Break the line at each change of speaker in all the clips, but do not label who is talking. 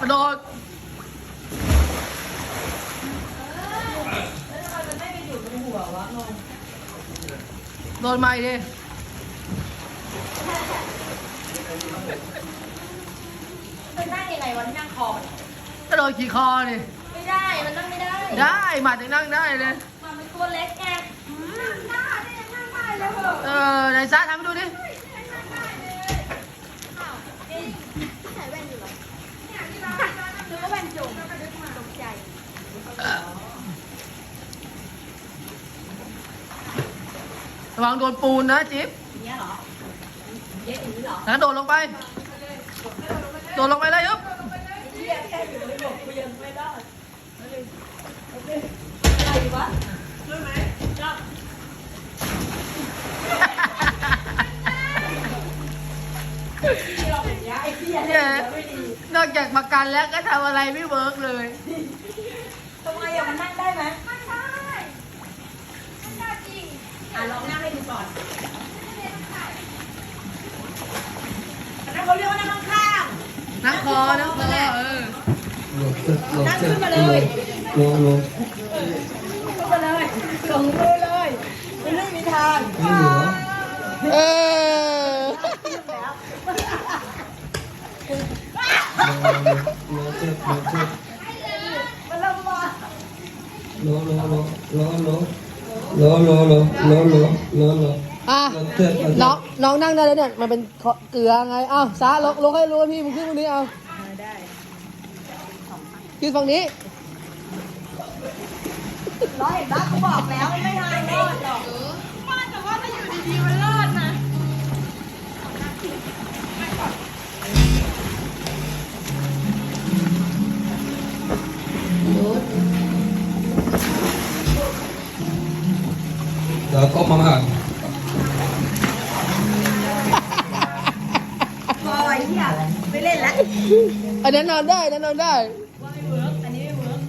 กระโดด
มันไม่ไปอยู่ในหัววะงง
โดนใหม่ดิ
มันนั่งยังไงวะที่นั่งคอมัน
กระโดดขี่คอดิ
ไม่ได้ มันนั่งไม่ได้
ได้หมัดยังนั่งได้เลย
มันเป็นตัวเล็กไงนั่งได้ได้ยังนั่งได้เลยเหรอ
เออไหนซ่าทำ
ระ
วังโดนปูนนะจิ๊บ
นี่ยหระ
โดดลงไป โดดลงไปเลยยุบ
นอ
กจากมากันแล้วก็ทำอะไรไม่เวิร์กเลย
ทำไมอย่ามานั่งได้ อนั่ง
คอเออ
ลงขึ้นลง
นั่ง
ขึ้น
มาเลย
ลงลง
ขึ้นมาเลยลงมือเลยมันไม่มีทาง
นี่เหรอ
เออ
ลงขึ้นลงขึ้น
มันลงมา
ลงลงลงลงลงลงลงลงลงลงลงลง
อะ
ลงขึ้นลง
น้องน้องนั่งได้แล้วเนี่ย มันเป็นเกลือไงอ้าวซาลงลงให้รู้ว่าพี่มึงขึ้นตรงนี้เอา
ได้
ขึ้นฝั่งนี้
ร้อยเห็นปะเขาบอกแล้วมันไม่ทางรอดหรอกป้าแต่ว่าถ้าอยู่ดีๆมันรอดนะ
เดี๋ยวก็มา
ไอ้เหี้ยไม่เล่นแล้ว
อันนั้นนอนได้อันนั้นนอนได้
ว่าไม่เวิร์กอันนี้ไม่เวิร์ก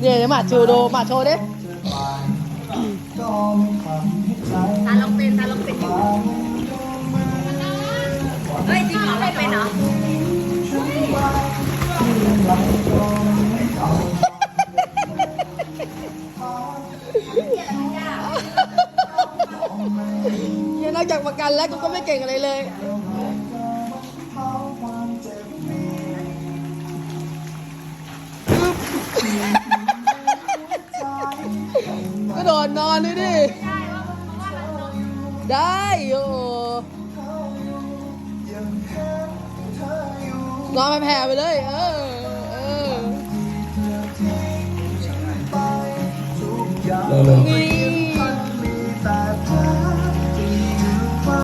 เนี่ยเดี๋ยวหมาโชว์โดหมาโชว์ดิ
ตาลองเป็นตาลองเป็นอยู่เฮ้ยจริงเหรอไม่เป็นเหรอ
เนี่ยนอกจากประกันแล้วกูก็ไม่เก่งอะไรเลย ก็โดดนอนเลยดิ ได้โอ้นอนมาแผ่ไปเลย เออ เออ
ลงลง
นี่